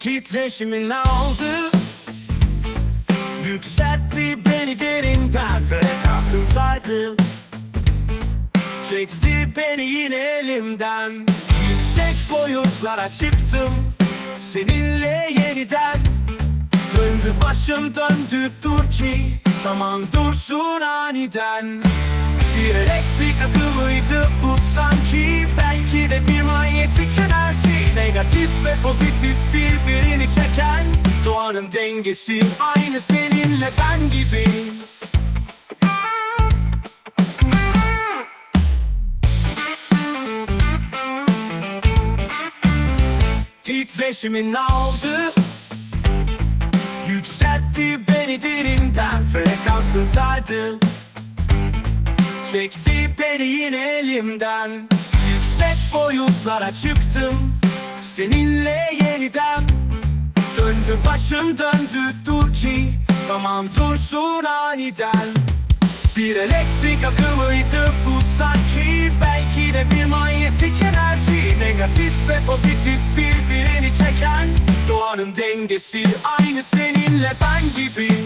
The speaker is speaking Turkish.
Titreşimin aldı Yükseltti beni derinden. Frekansın sardı Çekti beni yine elimden. Yüksek boyutlara çıktım Seninle yeniden. Döndü başım döndü dur ki Zaman dursun aniden. Bir elektrik akımıydı bu sanki. Belki de bir manyetik enerji. Negatif ve pozitif birbirini çeken. Doğanın dengesi aynı seninle ben gibi Titreşimin aldı. Yükseltti beni derinden Frekansın sardı. Çekti beni yine elimden. Yüksek boyutlara çıktım Seninle yeniden. Döndü başım döndü dur ki Zaman dursun aniden. Bir elektrik akımıydı bu sanki. Belki de bir manyetik enerji Negatif ve pozitif çeken Doğanın dengesi. Aynı seninle ben gibi